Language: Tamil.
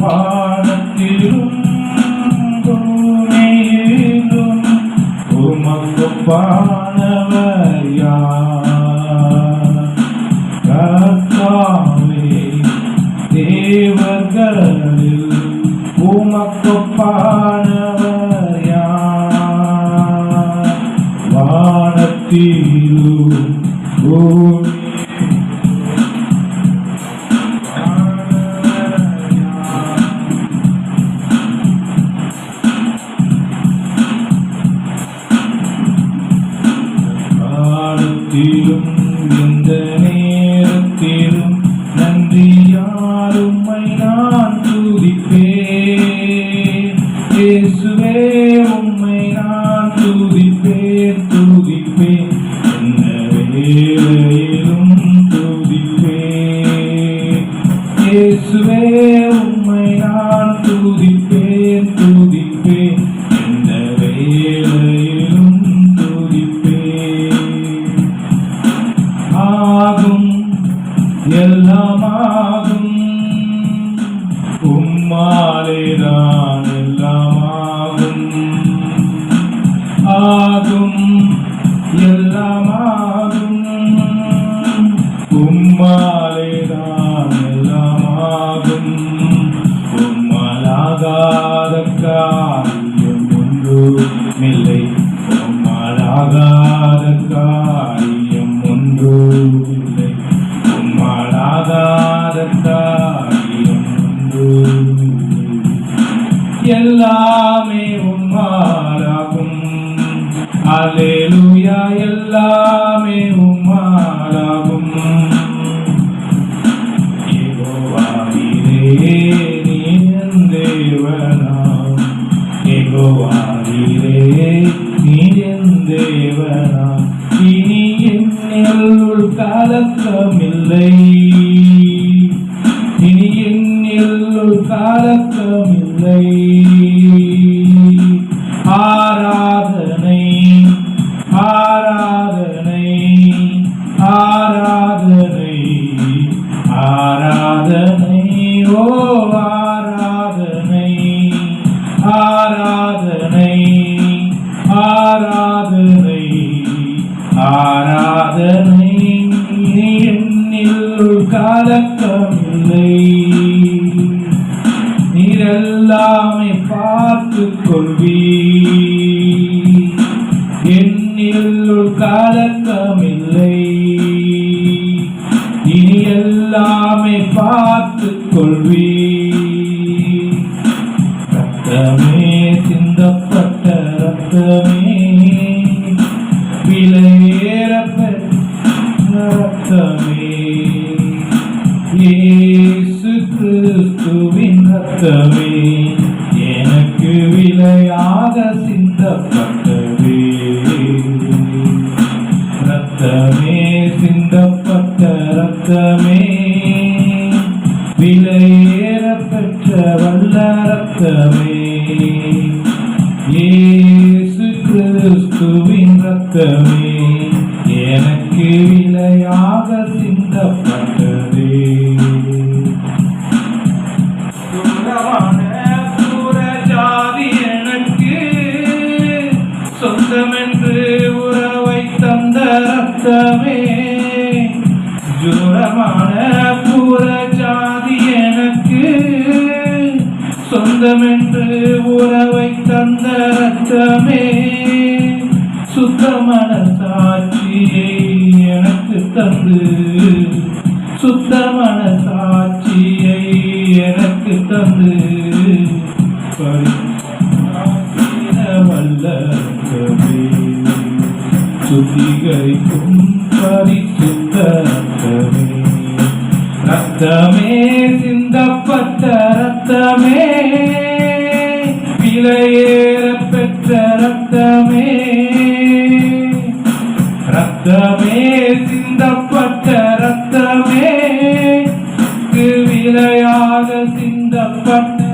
பாதத்திலும் துணையிலும் உமக்கு பாடவர் யாத்தாவே தேவர்களில் உமக்கு பாடவர் யார்? வானத்திலும் நேரத்திலும் இந்த நேரத்திலும் நன்றி யாருமை நான் துதிப்பேன். இயேசுவே உம்மை நான் துதிப்பேன் துதிப்பேன். என்ன வேலையிலும் துதிப்பேன். இயேசுவே உம்மை நான் துதிப்பேன். ആലേതാണെല്ലാമാകും ആകും എല്ലാമാകും. ഉമ്മാലേതാണെല്ലാമാകും ഉമ്മലാകാതെ കാര്യം കൊണ്ടു നിലയ്ക്കും ഇനി എന്നിൽ കാലക്കമില്ലേ ഇനി എന്നിൽ കാലക്കമില്ലേ என்னில் கலக்கமில்லை நீரெல்லாமே பார்த்து கொள்வீ என்னில் கலக்கமில்லை இனி எல்லாமே பார்த்து கொள்வீ ரத்தமே சிந்தப்பட்ட ரத்தமே விலையேறப்பெற்ற ரத்தமே. விலையாக சிந்தப்பட்டதே ரத்தமே சிந்தப்பட்ட ரத்தமே. விலையேற பெற்ற வல்ல ரத்தமே. இயேசு கிறிஸ்துவின் ரத்தமே எனக்கு விலையாக சிந்தப்பட்டதே ரத்தமே ஜூரமான பூர ஜாதி எனக்கு. சொந்தமென்று உறவை தந்த ரத்தமே. சுத்தமான சாட்சியை எனக்கு தந்து. சுத்தமான சாட்சியை எனக்கு தந்து. பரிசுத்த ரத்தமே சிந்தப்பட்ட ரத்தமே. விலையேற பெற்ற ரத்தமே. ரத்தமே சிந்தப்பட்ட ரத்தமே. விலையாக சிந்தப்பட்ட